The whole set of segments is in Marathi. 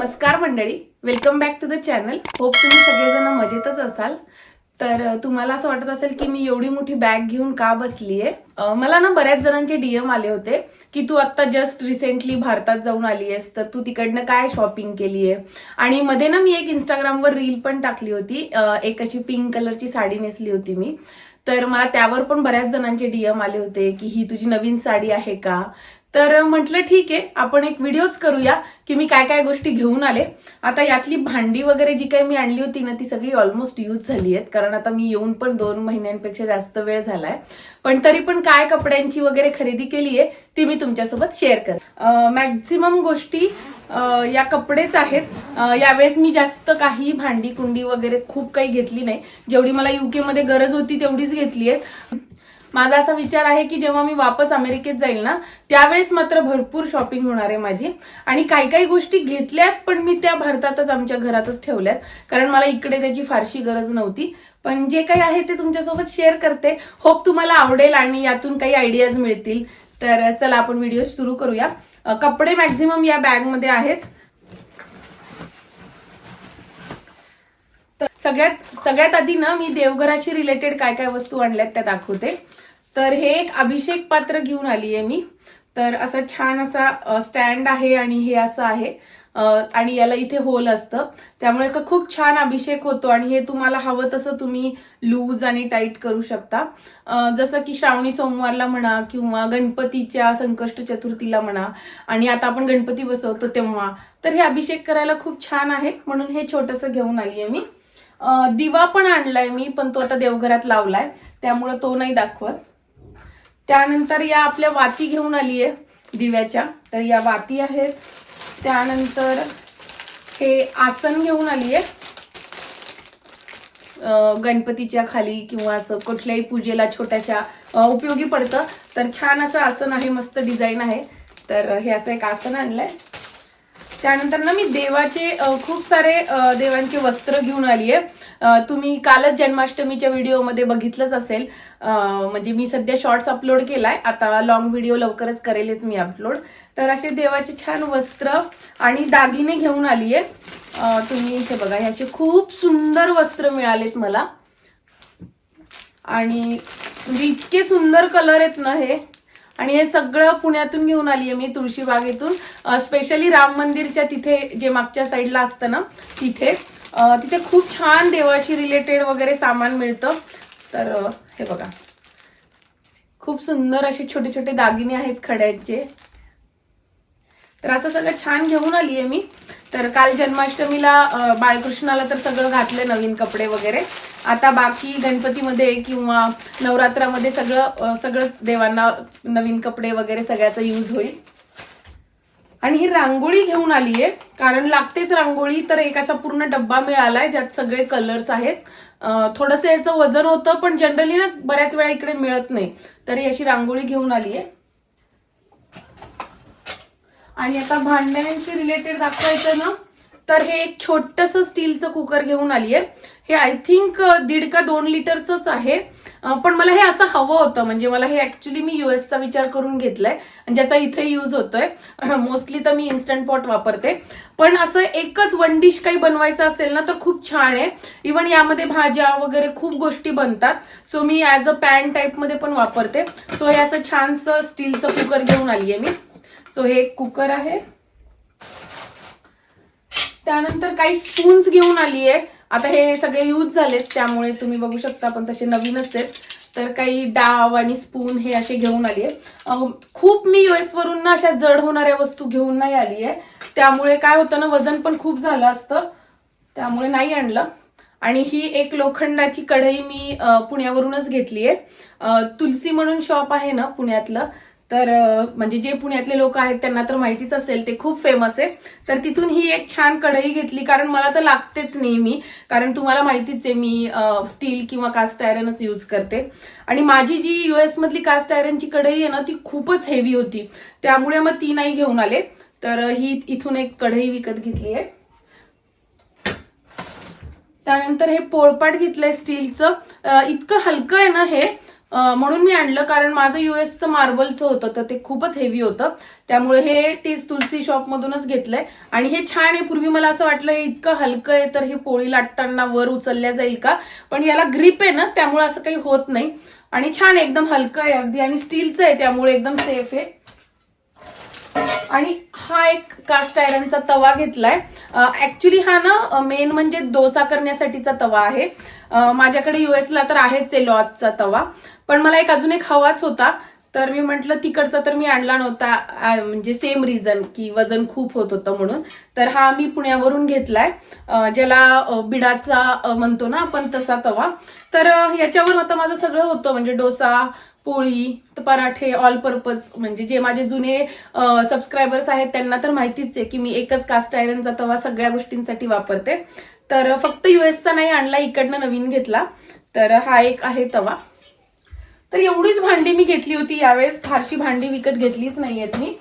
नमस्कार मंडळी. Welcome back to the channel hope तुम्ही सगळेजण मजेतच असाल. तर तुम्हाला असं वाटत असेल की मी एवढी मोठी बॅग घेऊन का बसलीये? मला ना बऱ्याच जणांचे डीएम आले होते की तू आता जस्ट रिसेंटली भारतात जाऊन आली आहेस तर तू तिकडनं काय शॉपिंग केली आहे आणि मध्ये ना मी एक इंस्टाग्रामवर रील पण टाकली होती. एक अशी पिंक कलरची साडी नेसली होती मी. तर मला त्यावर पण बऱ्याच जणांचे डीएम आले होते की ही तुझी नवीन साडी आहे का? तर म्हटलं ठीक आहे आपण एक व्हिडिओच करूया की मी काय काय गोष्टी घेऊन आले. आता यातली भांडी वगैरे जी काही मी आणली होती ना ती सगळी ऑलमोस्ट यूज झाली आहेत. कारण आता मी येऊन पण दोन महिन्यांपेक्षा जास्त वेळ झालाय. पण तरी पण काय कपड्यांची वगैरे खरेदी केली आहे ती मी तुमच्यासोबत शेअर कर मॅक्झिमम गोष्टी या कपडेच आहेत. यावेळेस मी जास्त काही भांडी कुंडी वगैरे खूप काही घेतली नाही. जेवढी मला युकेमध्ये गरज होती तेवढीच घेतली आहे माझा असा विचार आहे की जेव्हा मी वापस अमेरिकेत जाईल ना त्यावेळेस मात्र भरपूर शॉपिंग होणार आहे माझी. आणि काही काही गोष्टी घेतल्यात पण मी त्या भारतातच आमच्या घरातच ठेवल्यात. कारण मला इकडे त्याची फारशी गरज नव्हती. पण जे काही आहे ते तुमच्यासोबत शेअर करते. होप तुम्हाला आवडेल आणि यातून काही आयडियाज मिळतील. तर चला आपण व्हिडिओ सुरू करूया. कपडे मॅक्झिमम या बॅगमध्ये आहेत. सगळ्यात सगळ्यात आधी ना मी देवघराशी रिलेटेड काय काय वस्तू आणल्यात त्या दाखवते. तर हे एक अभिषेक पात्र घेऊन आली आहे मी. तर असा छान असा स्टँड आहे आणि हे असं आहे. आणि याला इथे होल असतं. त्यामुळे असं खूप छान अभिषेक होतो आणि हे तुम्हाला हवं तसं तुम्ही लूज आणि टाईट करू शकता. जसं की श्रावणी सोमवारला म्हणा किंवा गणपतीच्या संकष्ट चतुर्थीला म्हणा आणि आता आपण गणपती बसवतो तेव्हा. तर हे अभिषेक करायला खूप छान आहे. म्हणून हे छोटंसं घेऊन आली आहे मी. दिवा पण आणलाय मी पण तो आता देवघरात लावलाय त्यामुळं तो नाही दाखवत. त्यानंतर या आपल्या वाती घेऊन आली आहे दिव्याच्या तर या वाती आहेत. त्यानंतर हे आसन घेऊन आली आहे गणपतीच्या खाली किंवा असं कुठल्याही पूजेला छोट्याशा उपयोगी पडतं. तर छान असं आसन आहे मस्त डिझाईन आहे. तर हे असं एक आसन आणलंय. त्यानंतर ना मी देवाचे खूप सारे देवांचे वस्त्र घेऊन आली आहे तुम्ही कालच जन्माष्टमीच्या व्हिडिओमध्ये बघितलंच असेल. म्हणजे मी सध्या शॉर्ट्स अपलोड केलाय. आता लॉंग व्हिडिओ लवकरच करेलच मी अपलोड तर असे देवाचे छान वस्त्र आणि दागिने घेऊन आली आहे तुम्ही इथे बघा हे असे खूप सुंदर वस्त्र मिळालेत मला. आणि म्हणजे इतके सुंदर कलर आहेत ना हे. आणि हे सगळं पुण्यातून घेऊन आली आहे मी तुळशी बागेतून. स्पेशली राम मंदिरच्या तिथे जे मागच्या साईडला असतं ना तिथे. तिथे खूप छान देवाशी रिलेटेड वगैरे सामान मिळतं. तर हे बघा. खूप सुंदर असे छोटे छोटे दागिने आहेत खड्याचे. तर असं सगळं छान घेऊन आली आहे मी. तर काल जन्माष्टमीला बाळकृष्णाला तर सगळं घातलं नवीन कपडे वगैरे. आता बाकी गणपतीमध्ये किंवा नवरात्रामध्ये सगळं सगळंच देवांना नवीन कपडे वगैरे सगळ्याचा यूज होईल. आणि ही रांगोळी घेऊन आली आहे कारण लागतेच रांगोळी तर एक असा पूर्ण डब्बा मिळालाय ज्यात सगळे कलर्स आहेत. थोडंसं याचं वजन होतं पण जनरली ना बऱ्याच वेळा इकडे मिळत नाही. तर ही अशी रांगोळी घेऊन आली आहे आणि आता भांड्यांशी रिलेटेड दाखवायचं ना तर हे एक छोटस स्टीलचं कुकर घेऊन आली आहे हे आय थिंक दीड का दोन लिटरचंच आहे. पण मला हे असं हवं होतं. म्हणजे मला हे ऍक्च्युली मी युएसचा विचार करून घेतलाय. आणि ज्याचा इथे यूज होतोय. मोस्टली तर मी इन्स्टंट पॉट वापरते. पण असं एकच वन डिश काही बनवायचं असेल ना तर खूप छान आहे. इवन यामध्ये भाज्या वगैरे खूप गोष्टी बनतात. सो मी ॲज अ पॅन टाईपमध्ये पण वापरते. सो हे असं छानसं स्टीलचं कुकर घेऊन आली आहे मी. सो हे एक कुकर आहे. त्यानंतर काही स्पून्स घेऊन आली आहे आता हे सगळे यूज झालेत त्यामुळे तुम्ही बघू शकता पण तसे नवीनच आहेत. तर काही डाव आणि स्पून हे असे घेऊन आली आहे खूप मी युएसवरून ना अशा जड होणाऱ्या वस्तू घेऊन नाही आली आहे. त्यामुळे काय होतं ना वजन पण खूप झालं असतं. त्यामुळे नाही आणलं. आणि ही एक लोखंडाची कढई मी पुण्यावरूनच घेतली आहे. तुलसी म्हणून शॉप आहे ना पुण्यातलं. तर म्हणजे जे पुण्यातले लोक आहेत त्यांना तर माहितीच असेल ते खूप फेमस आहे तर तिथून ही एक छान कढई घेतली कारण मला तर लागतेच नेहमी. कारण तुम्हाला माहितीच आहे मी स्टील किंवा कास्ट आयरनच यूज करते. आणि माझी जी युएसमधली कास्ट आयरनची कढई आहे ना ती खूपच हेवी होती. त्यामुळे मग ती नाही घेऊन आले. तर ही इथून एक कढई विकत घेतली आहे. त्यानंतर हे पोळपाट घेतलंय स्टीलचं इतकं हलकं आहे ना हे म्हणून मी आणलं कारण माझं युएसचं मार्बलचं होतं तर ते खूपच हेवी होतं. त्यामुळे हे तेच तुलसी शॉप मधूनच घेतलंय. आणि हे छान आहे पूर्वी मला असं वाटलं हे इतकं हलकं आहे तर हे पोळी लाटताना वर उचलल्या जाईल का? पण याला ग्रीप आहे ना त्यामुळे असं काही होत नाही. आणि छान एकदम हलकं आहे अगदी. आणि स्टीलचं आहे त्यामुळे एकदम सेफ आहे. आणि हा एक कास्ट आयरनचा तवा घेतलाय. ऍक्च्युली हा ना मेन म्हणजे डोसा करण्यासाठीचा तवा आहे. माझ्याकडे युएसला तर आहेच आहे लॉजचा तवा. पण मला एक अजून एक हवाच होता. तर मी म्हंटल तिकडचा तर मी आणला नव्हता म्हणजे सेम रिझन की वजन खूप होत होतं म्हणून. तर हा मी पुण्यावरून घेतलाय. ज्याला बिडाचा म्हणतो ना आपण तसा तवा. तर याच्यावर आता माझं सगळं होतं. म्हणजे डोसा पोळी पराठे ऑल पर्पज म्हणजे जे माझे जुने सबस्क्रायबर्स आहेत त्यांना तर माहितीच आहे की मी एकच कास्ट आयरनचा तवा सगळ्या गोष्टींसाठी वापरते. तर फक्त युएसचा नाही आणला इकडनं नवीन घेतला. तर हा एक आहे तवा. तर एवढीच भांडी मी घेतली होती. यावेळेस फारशी भांडी विकत घेतलीच नाहीयेत मी.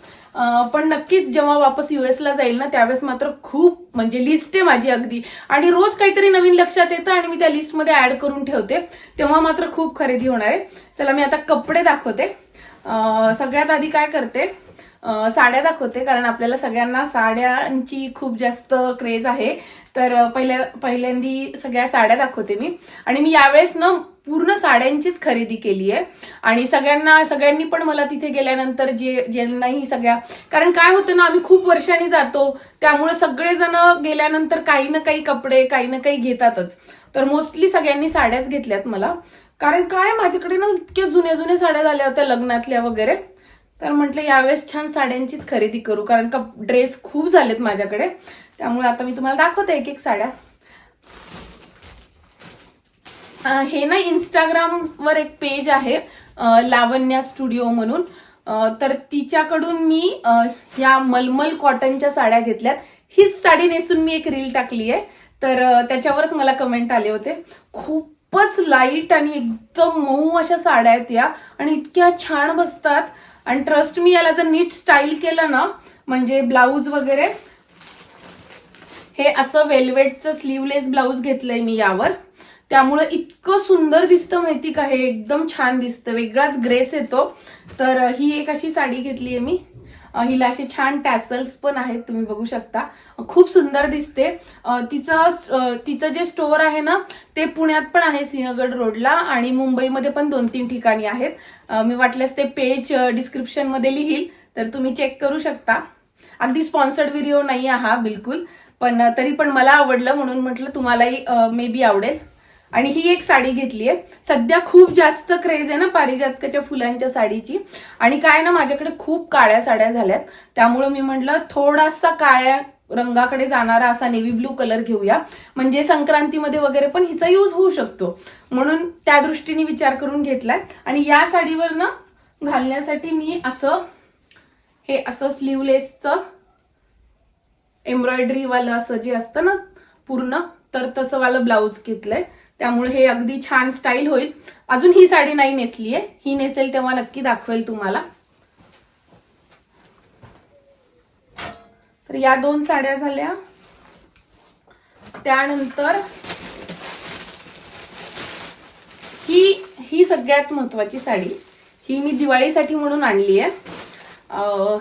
पण नक्कीच जेव्हा वापस युएसला जाईल ना त्यावेळेस मात्र खूप म्हणजे लिस्ट आहे माझी अगदी. आणि रोज काहीतरी नवीन लक्षात येतं आणि मी त्या लिस्टमध्ये ऍड करून ठेवते. तेव्हा मात्र खूप खरेदी होणार आहे. चला मी आता कपडे दाखवते. सगळ्यात आधी काय करते? साड्या दाखवते कारण आपल्याला सगळ्यांना साड्यांची खूप जास्त क्रेज आहे. तर पहिल्या पहिल्यांदी सगळ्या साड्या दाखवते मी. आणि मी यावेळेस ना पूर्ण साड्यांचीच खरेदी केली आहे आणि सगळ्यांना सगळ्यांनी पण मला तिथे गेल्यानंतर जे ज्यांनाही सगळ्या कारण काय होतं ना आम्ही खूप वर्षांनी जातो. त्यामुळे सगळेजण गेल्यानंतर काही ना काही कपडे काही ना काही घेतातच. तर मोस्टली सगळ्यांनी साड्याच घेतल्यात मला. कारण काय माझ्याकडे ना इतक्या जुन्या जुन्या साड्या झाल्या होत्या लग्नातल्या वगैरे. तर म्हटलं यावेळेस छान साड्यांचीच खरेदी करू. कारण का ड्रेस खूप झालेत माझ्याकडे. त्यामुळे आता मी तुम्हाला दाखवते एक एक साड्या हे ना इंस्टाग्रामवर एक पेज आहे लावण्या स्टुडिओ म्हणून. तर तिच्याकडून मी या मलमल कॉटनच्या साड्या घेतल्यात. हीच साडी नेसून मी एक रील टाकली आहे. तर त्याच्यावरच मला कमेंट आले होते. खूपच लाइट आणि एकदम मऊ अशा साड्या आहेत या आणि इतक्या छान बसतात. आणि ट्रस्ट मी याला जर नीट स्टाईल केलं ना म्हणजे ब्लाऊज वगैरे हे असं वेल्वेटचं स्लीवलेस ब्लाऊज घेतलंय मी यावर. त्यामुळं इतकं सुंदर दिसतं माहिती का? हे एकदम छान दिसतं. वेगळाच ग्रेस येतो. तर ही एक अशी साडी घेतली आहे मी हिला असे छान टॅसल्स पण आहेत तुम्ही बघू शकता. खूप सुंदर दिसते. तिचं तिचं जे स्टोअर आहे ना ते पुण्यात पण आहे सिंहगड रोडला आणि मुंबईमध्ये पण दोन तीन ठिकाणी आहेत. मी वाटल्यास ते पेज डिस्क्रिप्शनमध्ये लिहील तर तुम्ही चेक करू शकता. अगदी स्पॉन्सर्ड व्हिडिओ नाही आहे हा बिलकुल. पण तरी पण मला आवडलं म्हणून म्हटलं तुम्हालाही मे बी आवडेल. आणि ही एक साडी घेतली आहे. सध्या खूप जास्त क्रेज आहे ना पारिजातकाच्या फुलांच्या साडीची. आणि काय ना माझ्याकडे खूप काळ्या साड्या झाल्यात. त्यामुळं मी म्हटलं थोडासा काळ्या रंगाकडे जाणारा असा नेव्ही ब्लू कलर घेऊया. म्हणजे संक्रांतीमध्ये वगैरे पण हिचा यूज होऊ शकतो. म्हणून त्या दृष्टीने विचार करून घेतलाय. आणि या साडीवर ना घालण्यासाठी मी असं हे असं स्लीवलेसचं एम्ब्रॉयडरीवालं असं जे असतं ना पूर्ण तर तसं वालं ब्लाऊज घेतलंय. त्यामुळे हे अगदी छान स्टाईल होईल. अजून ही साडी नाही नेसली आहे ही नेसेल तेव्हा नक्की दाखवेल तुम्हाला. तर या दोन साड्या झाल्या. त्यानंतर ही ही सगळ्यात महत्वाची साडी. ही मी दिवाळीसाठी म्हणून आणली आहे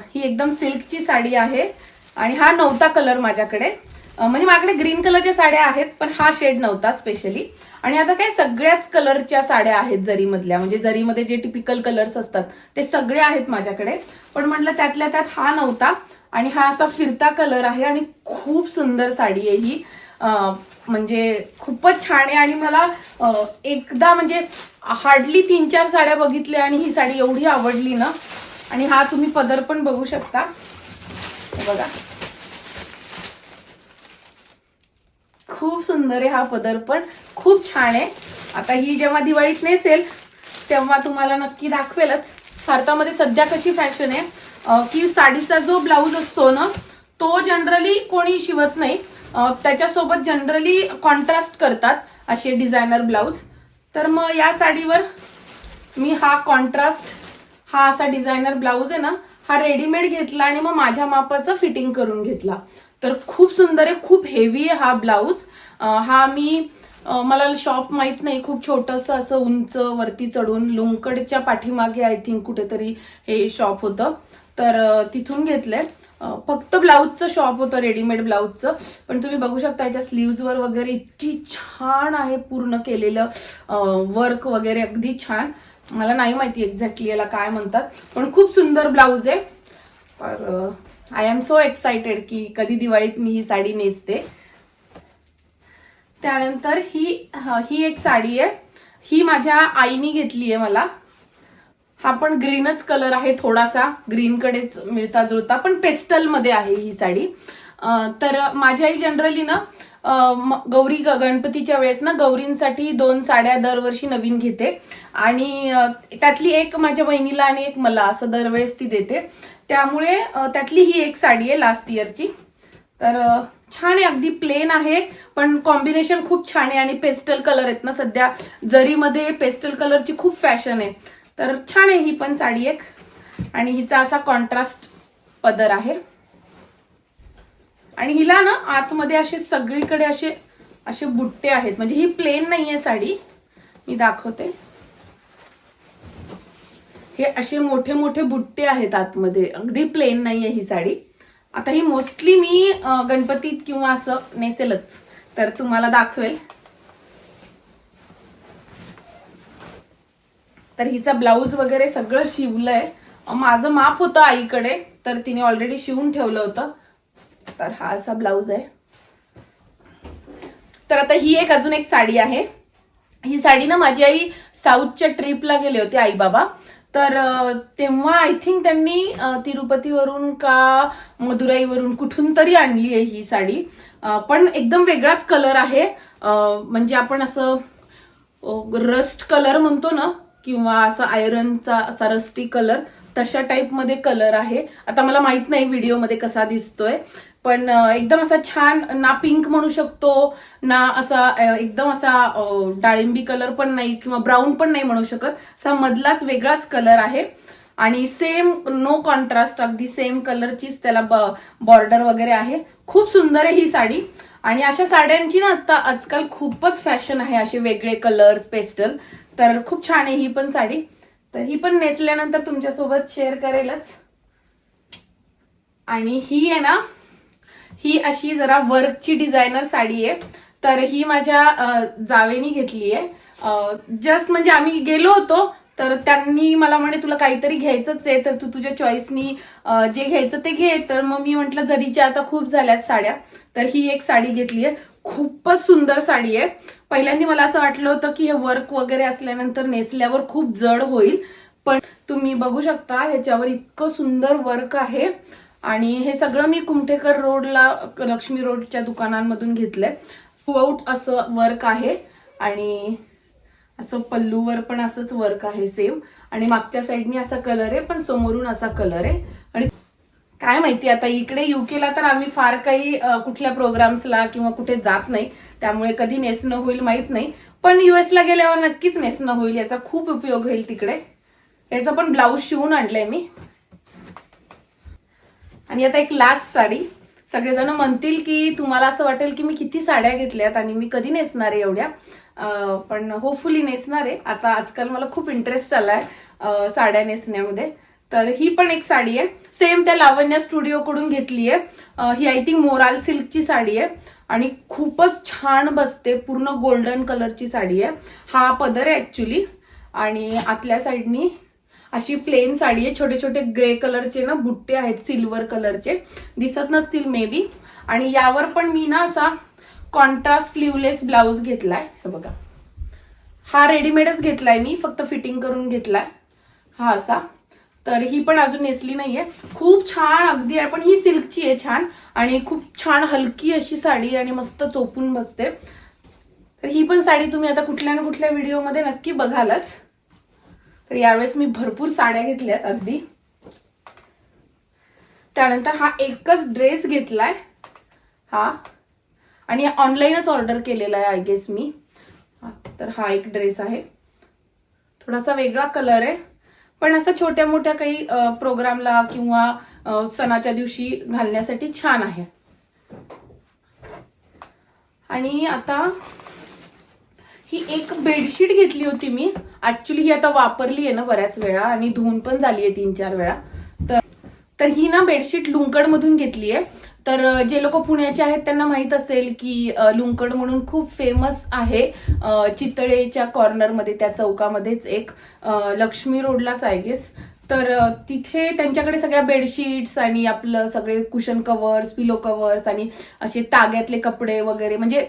ही एकदम सिल्कची साडी आहे. आणि हा नव्हता कलर माझ्याकडे. म्हणजे माझ्याकडे ग्रीन कलरच्या साड्या आहेत पण हा शेड नव्हता स्पेशली आणि आता काय सगळ्याच कलरच्या साड्या आहेत जरीमधल्या. म्हणजे जरीमध्ये जे टिपिकल कलर्स असतात ते सगळे आहेत माझ्याकडे. पण म्हटलं त्यातल्या त्यात हा नव्हता. आणि हा असा फिरता कलर आहे आणि खूप सुंदर साडी आहे ही. म्हणजे खूपच छान आहे. आणि मला एकदा म्हणजे हार्डली तीन चार साड्या बघितल्या आणि ही साडी एवढी आवडली ना. आणि हा तुम्ही पदर पण बघू शकता. बघा. खूप सुंदर आहे हा पदर पण खूप छान आहे. आता ही जेव्हा दिवाळीत नेसेल तेव्हा तुम्हाला नक्की दाखवेलच. भारतामध्ये सध्या कशी फॅशन आहे? की साडीचा जो ब्लाऊज असतो ना तो जनरली कोणी शिवत नाही. त्याच्यासोबत जनरली कॉन्ट्रास्ट करतात असे डिझायनर ब्लाऊज तर मग या साडीवर मी हा कॉन्ट्रास्ट हा असा डिझायनर ब्लाऊज आहे ना हा रेडीमेड घेतला आणि मग माझ्या मापाचं फिटिंग करून घेतला. तर खूप सुंदर आहे खूप हेवी आहे हा ब्लाऊज हा मी मला शॉप माहीत नाही खूप छोटंसं असं उंच वरती चढून लुंकडच्या पाठीमागे आय थिंक कुठेतरी हे शॉप होतं. तर तिथून घेतलंय. फक्त ब्लाऊजचं शॉप होतं रेडीमेड ब्लाऊजचं पण तुम्ही बघू शकता याच्या स्लीव्जवर वगैरे इतकी छान आहे पूर्ण केलेलं वर्क वगैरे अगदी छान. मला नाही माहिती एक्झॅक्टली याला काय म्हणतात. पण खूप सुंदर ब्लाऊज आहे. तर आय एम सो एक्सायटेड की कधी दिवाळीत मी ही साडी नेसते. त्यानंतर ही ही एक साडी आहे. ही माझ्या आईनी घेतली आहे मला. हा पण ग्रीनच कलर आहे थोडासा. ग्रीन कडेच मिळता जुळता पण पेस्टलमध्ये आहे ही साडी. तर माझी आई जनरली ना गौरी गणपतीच्या वेळेस ना गौरींसाठी दोन साड्या दरवर्षी नवीन घेते. आणि त्यातली एक माझ्या बहिणीला आणि एक मला असं दरवेळेस ती देते. त्यामुळे त्यातली ही एक साडी आहे लास्ट इयरची तर छान आहे अगदी प्लेन आहे पण कॉम्बिनेशन खूप छान आहे आणि पेस्टल कलर आहेत ना सध्या. जरीमध्ये पेस्टल कलरची खूप फॅशन आहे. तर छान आहे ही पण साडी एक. आणि हिचा असा कॉन्ट्रास्ट पदर आहे. आणि हिला ना आतमध्ये असे सगळीकडे असे असे बुट्टे आहेत. म्हणजे ही प्लेन नाही आहे साडी. मी दाखवते. हे असे मोठे मोठे बुट्टे आहेत आतमध्ये. अगदी प्लेन नाही आहे ही साडी. आता ही मोस्टली मी गणपतीत किंवा असं नेसेलच. तर तुम्हाला दाखवेल. तर हिचा ब्लाऊज वगैरे सगळं शिवलंय. माझं माप होतं आईकडे तर तिने ऑलरेडी शिवून ठेवलं होतं. तर हा असा ब्लाऊज आहे. तर आता ही एक अजून एक साडी आहे. ही साडी ना माझी आई साऊथच्या ट्रिपला गेले होते आई बाबा. तर तेव्हा आय थिंक त्यांनी तिरुपतीवरून का मदुराईवरून कुठून तरी आणली आहे ही साडी. पण एकदम वेगळाच कलर आहे. म्हणजे आपण असं रस्ट कलर म्हणतो ना किंवा असा आयरनचा असा रस्टी कलर तशा टाईपमध्ये कलर आहे. आता मला माहीत नाही व्हिडिओमध्ये कसा दिसतोय. पण एकदम असा छान ना पिंक म्हणू शकतो ना असा एकदम असा डाळिंबी कलर पण नाही किंवा ब्राऊन पण नाही म्हणू शकत. असा मधलाच वेगळाच कलर आहे. आणि सेम नो कॉन्ट्रास्ट अगदी सेम कलरचीच त्याला बॉर्डर वगैरे आहे. खूप सुंदर आहे ही साडी. आणि अशा साड्यांची ना आता आजकाल खूपच फॅशन आहे असे वेगळे कलर पेस्टल. तर खूप छान आहे ही पण साडी. तर ही पण नेसल्यानंतर तुमच्यासोबत शेअर करेलच. आणि ही आहे ना ही अशी जरा वर्कची डिझायनर साडी आहे. तर ही माझ्या जावेनी घेतली आहे जस्ट म्हणजे आम्ही गेलो होतो तर त्यांनी मला म्हणे तुला काहीतरी घ्यायचंच आहे तर तू तुझ्या चॉईसनी जे घ्यायचं ते घे. तर मग मी म्हंटल जरीच्या आता खूप झाल्यात साड्या. तर ही एक साडी घेतली आहे खूपच सुंदर साडी आहे. पहिल्यांदा मला असं वाटलं होतं की हे वर्क वगैरे असल्यानंतर नेसल्यावर खूप जड होईल. पण तुम्ही बघू शकता ह्याच्यावर इतकं सुंदर वर्क आहे. आणि हे सगळं मी कुमठेकर रोडला लक्ष्मी रोडच्या दुकानांमधून घेतलंय. थ्रूआउट असं वर्क आहे आणि असं पल्लूवर पण असंच वर्क आहे सेम आणि मागच्या साईडनी असा कलर आहे पण समोरून असा कलर आहे. आणि काय माहिती आता इकडे युकेला तर आम्ही फार काही कुठल्या प्रोग्राम्सला किंवा कुठे जात नाही. त्यामुळे कधी नेसणं होईल माहीत नाही. पण युएसला ला गेल्यावर नक्कीच नेसणं होईल याचा खूप उपयोग होईल तिकडे. याचा पण ब्लाऊज शिवून आणलंय मी. आणि आता एक लास्ट साडी. सगळेजण म्हणतील की तुम्हाला असं वाटेल की मी किती साड्या घेतल्यात आणि मी कधी नेसणार आहे एवढ्या. पण होपफुली नेसणार आहे. आता आजकाल मला खूप इंटरेस्ट आलाय आहे साड्या नेसण्यामध्ये. तर ही पण एक साडी आहे. सेम त्या लावण्या स्टुडिओकडून घेतली आहे. ही आय थिंक मोराल सिल्कची साडी आहे. आणि खूपच छान बसते. पूर्ण गोल्डन कलरची साडी आहे. हा पदर आहे ॲक्च्युली आणि आतल्या साईडनी अशी प्लेन साडी आहे. छोटे छोटे ग्रे कलरचे ना बुट्टे आहेत सिल्वर कलरचे दिसत नसतील मे बी आणि यावर पण मी ना असा कॉन्ट्रास्ट स्लीवलेस ब्लाऊज घेतलाय. हे बघा. हा रेडीमेडच घेतलाय मी फक्त फिटिंग करून घेतलाय. हा असा. तर ही पण अजून नेसली नाहीये. खूप छान अगदी आहे पण ही सिल्कची आहे छान. आणि खूप छान हलकी अशी साडी आणि मस्त चोपून बसते. तर ही पण साडी तुम्ही आता कुठल्या ना कुठल्या व्हिडिओमध्ये नक्की बघालच. तर यावेळेस मी भरपूर साड्या घेतल्यात अगदी. त्यानंतर हा एकच ड्रेस घेतलाय. हा. आणि ऑनलाईनच ऑर्डर केलेला आहे आय गेस मी. तर हा एक ड्रेस आहे. थोडासा वेगळा कलर आहे. पण असं छोट्या मोठ्या काही प्रोग्रामला किंवा सणाच्या दिवशी घालण्यासाठी छान आहे. आणि आता ही एक बेडशीट घेतली होती मी. ऍक्च्युली ही आता वापरली आहे ना बऱ्याच वेळा आणि धुवून पण झाली आहे तीन चार वेळा. तर तर ही ना बेडशीट लुंकड मधून घेतली आहे. तर जे लोक पुण्याचे आहेत त्यांना माहीत असेल की लुंकड म्हणून खूप फेमस आहे. चितळेच्या कॉर्नरमध्ये त्या चौकामध्येच एक लक्ष्मी रोडलाच आय गेस तर तिथे त्यांच्याकडे सगळ्या बेडशीट्स आणि आपलं सगळे कुशन कवर्स पिलो कवर्स आणि असे ताग्यातले कपडे वगैरे म्हणजे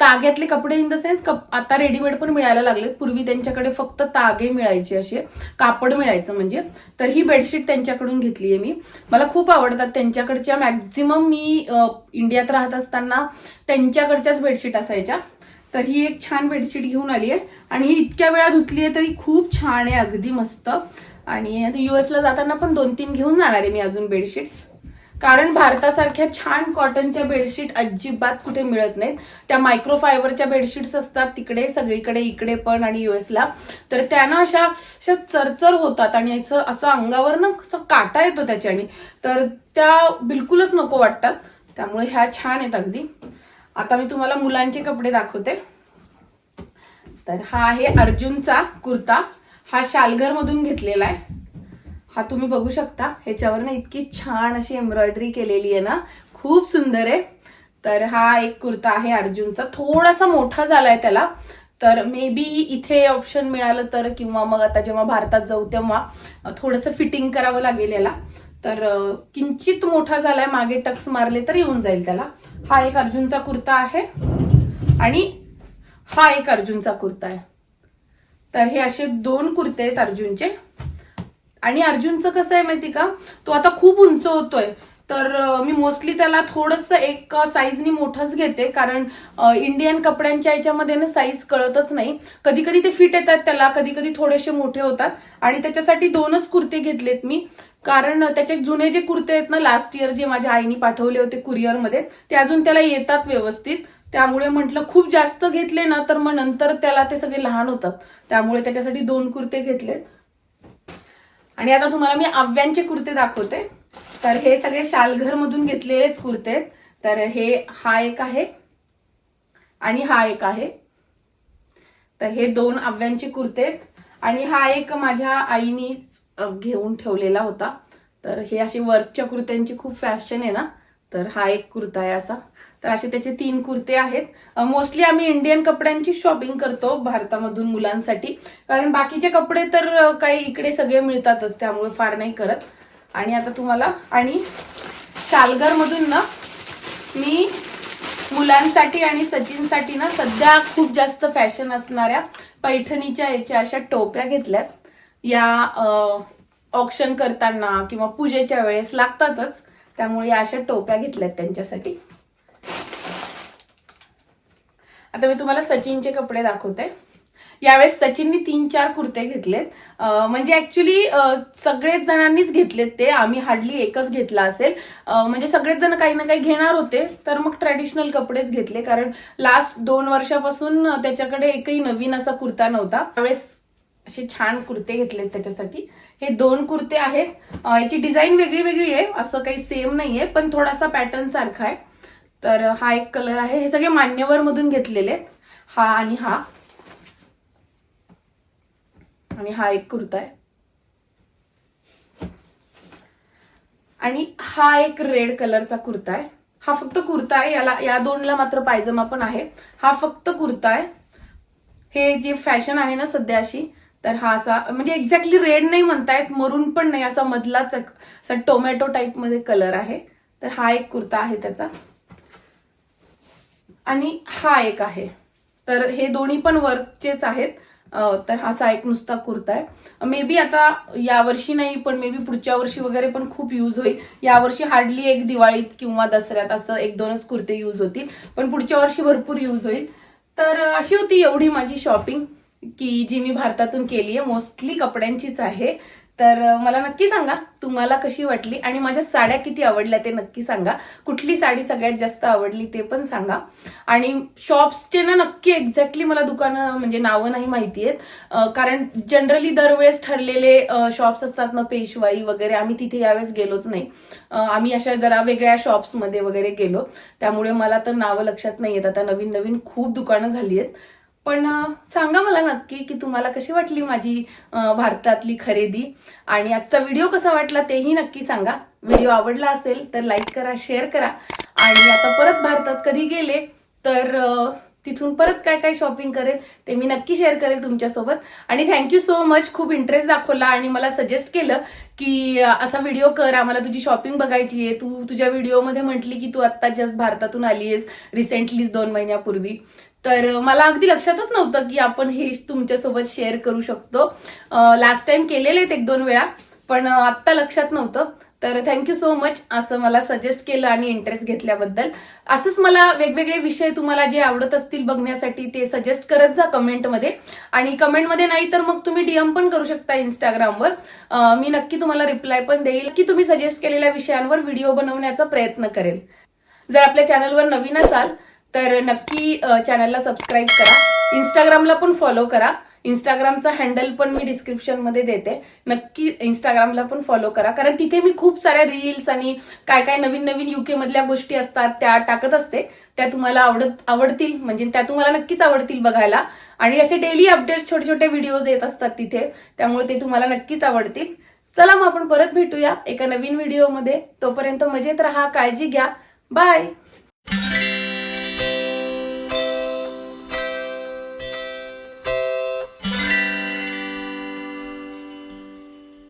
ताग्यातले कपडे इन द सेन्स आता रेडीमेड पण मिळायला लागलेत. पूर्वी त्यांच्याकडे फक्त तागे मिळायचे असे कापड मिळायचं म्हणजे. तर ही बेडशीट त्यांच्याकडून घेतली आहे मी. मला खूप आवडतात त्यांच्याकडच्या. मॅक्झिमम मी इंडियात राहत असताना त्यांच्याकडच्याच बेडशीट असायच्या. तर ही एक छान बेडशीट घेऊन आली आहे. आणि ही इतक्या वेळा धुतली आहे तरी खूप छान आहे. अगदी मस्त. आणि आता जाताना पण दोन तीन घेऊन जाणार आहे मी अजून बेडशीट्स कारण भारतासारख्या छान कॉटनच्या बेडशीट अजिबात कुठे मिळत नाहीत. त्या मायक्रोफायबरच्या बेडशीट्स असतात तिकडे सगळीकडे इकडे पण आणि युएसला तर त्यांना अशा अशा चरचर होतात आणि याचं असं अंगावर ना कसं काटा येतो त्याच्याने. तर त्या बिलकुलच नको वाटतात. त्यामुळे ह्या छान आहेत अगदी. आता मी तुम्हाला मुलांचे कपडे दाखवते. तर हा आहे अर्जुनचा कुर्ता. हा शालघरमधून घेतलेला आहे. हा तुम्ही बघू शकता. ह्याच्यावर ना इतकी छान अशी एम्ब्रॉयडरी केलेली आहे ना. खूप सुंदर आहे. तर हा एक कुर्ता आहे अर्जुनचा. थोडासा मोठा झालाय त्याला. तर मे बी इथे ऑप्शन मिळालं तर किंवा मग आता जेव्हा भारतात जाऊ तेव्हा थोडंसं फिटिंग करावं लागेल याला. तर किंचित मोठा झालाय. मागे टक्स मारले तर येऊन जाईल त्याला. हा एक अर्जुनचा कुर्ता आहे. आणि हा एक अर्जुनचा कुर्ता आहे. तर हे असे दोन कुर्ते आहेत अर्जुनचे. आणि अर्जुनचं कसं आहे माहिती का? तो आता खूप उंच होतोय. तर मी मोस्टली त्याला थोडस एक साईजनी मोठंच घेते. कारण इंडियन कपड्यांच्या याच्यामध्ये ना साईज कळतच नाही. कधी कधी ते फिट येतात त्याला कधी कधी थोडेसे मोठे होतात. आणि त्याच्यासाठी दोनच कुर्ते घेतलेत मी. कारण त्याचे जुने जे कुर्ते आहेत ना लास्ट इयर जे माझ्या आईने पाठवले होते कुरिअरमध्ये ते अजून त्याला येतात व्यवस्थित. त्यामुळे म्हटलं खूप जास्त घेतले ना तर मग नंतर त्याला ते सगळे लहान होतात. त्यामुळे त्याच्यासाठी दोन कुर्ते घेतलेत. आणि आता तुम्हाला मी आव्यांचे कुर्ते दाखवते. तर हे सगळे शालघर मधून घेतलेलेच कुर्ते तर हे हा एक आहे. आणि हा एक आहे. तर हे दोन आव्यांचे कुर्ते आणि हा एक माझ्या आईनीच घेऊन ठेवलेला होता. तर हे असे वर्कच्या कुर्त्यांची खूप फॅशन आहे ना. तर हा एक कुर्ता आहे असा. तर असे त्याचे तीन कुर्ते आहेत. मोस्टली आम्ही इंडियन कपड्यांची शॉपिंग करतो भारतामधून मुलांसाठी. कारण बाकीचे कपडे तर काही इकडे सगळे मिळतातच त्यामुळे फार नाही करत. आणि आता तुम्हाला आणि शालगरमधून ना मी मुलांसाठी आणि सचिनसाठी ना सध्या खूप जास्त फॅशन असणाऱ्या पैठणीच्या याच्या अशा टोप्या घेतल्यात. या ऑप्शन करताना किंवा पूजेच्या वेळेस लागतातच. त्यामुळे या अशा टोप्या घेतल्यात त्यांच्यासाठी. आता मी तुम्हाला सचिनचे कपडे दाखवते. यावेळेस सचिननी तीन चार कुर्ते घेतलेत. म्हणजे ऍक्च्युली सगळेच जणांनीच घेतलेत ते. आम्ही हार्डली एकच घेतला असेल. म्हणजे सगळेच जण काही ना काही घेणार होते. तर मग ट्रॅडिशनल कपडेच घेतले. कारण लास्ट दोन वर्षापासून त्याच्याकडे एकही नवीन असा कुर्ता नव्हता. त्यावेळेस असे छान कुर्ते घेतलेत त्याच्यासाठी. हे दोन कुर्ते आहेत. याची डिझाईन वेगळी वेगळी आहे. असं काही सेम नाहीये पण थोडासा पॅटर्न सारखा आहे. तर हा एक कलर आहे. हे सगळे मान्यवर मधून घेतलेले आहेत. हा आणि हा. आणि हा एक कुर्ता आहे. आणि हा एक रेड कलरचा कुर्ता आहे. हा फक्त कुर्ता आहे. याला या दोनला मात्र पायजमा पण आहे. हा फक्त कुर्ता आहे. हे जी फॅशन आहे ना सध्या अशी तर हा असा म्हणजे एक्झॅक्टली रेड नाही म्हणतायत मरून पण नाही असा मधलाच असा टोमॅटो टाईपमध्ये कलर आहे. तर हा एक कुर्ता आहे त्याचा. आणि हा एक आहे. तर हे दोन्ही पण वर्कचेच आहेत. तर तर असा एक नुसता कुर्ता आहे. मे बी आता यावर्षी नाही पण मे बी पुढच्या वर्षी वगैरे पण खूप यूज होईल. यावर्षी हार्डली एक दिवाळीत किंवा दसऱ्यात असं एक दोनच कुर्ते यूज होतील. पण पुढच्या वर्षी भरपूर यूज होईल. तर अशी होती एवढी माझी शॉपिंग की जी मी भारतातून केली आहे मोस्टली कपड्यांचीच आहे. तर मला नक्की सांगा तुम्हाला कशी वाटली आणि माझ्या साड्या किती आवडल्या ते नक्की सांगा. कुठली साडी सगळ्यात जास्त आवडली ते पण सांगा. आणि शॉप्सचे ना नक्की एक्झॅक्टली मला दुकानं म्हणजे नावं नाही माहिती आहेत कारण जनरली दरवेळेस ठरलेले शॉप्स असतात ना पेशवाई वगैरे आम्ही तिथे यावेळेस गेलोच नाही. आम्ही अशा जरा वेगळ्या शॉप्समध्ये वगैरे गेलो. त्यामुळे मला तर नावं लक्षात नाही आहेत आता नवीन नवीन खूप दुकानं झाली आहेत पण सांगा मला नक्की की तुम्हाला कशी वाटली माझी भारतातली खरेदी? आणि आजचा व्हिडिओ कसा वाटला तेही नक्की सांगा. व्हिडिओ आवडला असेल तर लाईक करा शेअर करा. आणि आता परत भारतात कधी गेले तर तिथून परत काय काय शॉपिंग करेल ते मी नक्की शेअर करेल तुमच्यासोबत. आणि थँक्यू सो मच खूप इंटरेस्ट दाखवला आणि मला सजेस्ट केलं की असा व्हिडिओ कर. आम्हाला तुझी शॉपिंग बघायची आहे. तू तुझ्या व्हिडिओमध्ये म्हटली की तू आत्ता जस्ट भारतातून आली आहेस रिसेंटलीच दोन महिन्यापूर्वी. तर मला अगदी लक्षातच नव्हतं की आपण हे तुमच्यासोबत शेअर करू शकतो. लास्ट टाइम केलेले आहेत एक दोन वेळा पण आत्ता लक्षात नव्हतं. तर थँक्यू सो मच असं मला सजेस्ट केलं आणि इंटरेस्ट घेतल्याबद्दल. असंच मला वेगवेगळे विषय तुम्हाला जे आवडत असतील बघण्यासाठी ते सजेस्ट करत जा कमेंटमध्ये आणि कमेंटमध्ये नाही तर मग तुम्ही डीएम पण करू शकता इंस्टाग्रामवर मी नक्की तुम्हाला रिप्लाय पण देईल की तुम्ही सजेस्ट केलेल्या विषयांवर व्हिडिओ बनवण्याचा प्रयत्न करेल. जर आपल्या चॅनलवर नवीन असाल तर नक्की चॅनलला सबस्क्राईब करा. इंस्टाग्रामला पण फॉलो करा. इंस्टाग्रामचा हँडल पण मी डिस्क्रिप्शनमध्ये देते. नक्की इंस्टाग्रामला पण फॉलो करा. कारण तिथे मी खूप साऱ्या रील्स आणि काय काय नवीन नवीन युके मधल्या गोष्टी असतात त्या टाकत असते. त्या तुम्हाला आवडत आवडतील. म्हणजे त्या तुम्हाला नक्कीच आवडतील बघायला. आणि असे डेली अपडेट्स छोटे छोटे व्हिडिओज येत असतात तिथे. त्यामुळे ते तुम्हाला नक्कीच आवडतील. चला मग आपण परत भेटूया एका नवीन व्हिडिओमध्ये तोपर्यंत मजेत राहा काळजी घ्या. बाय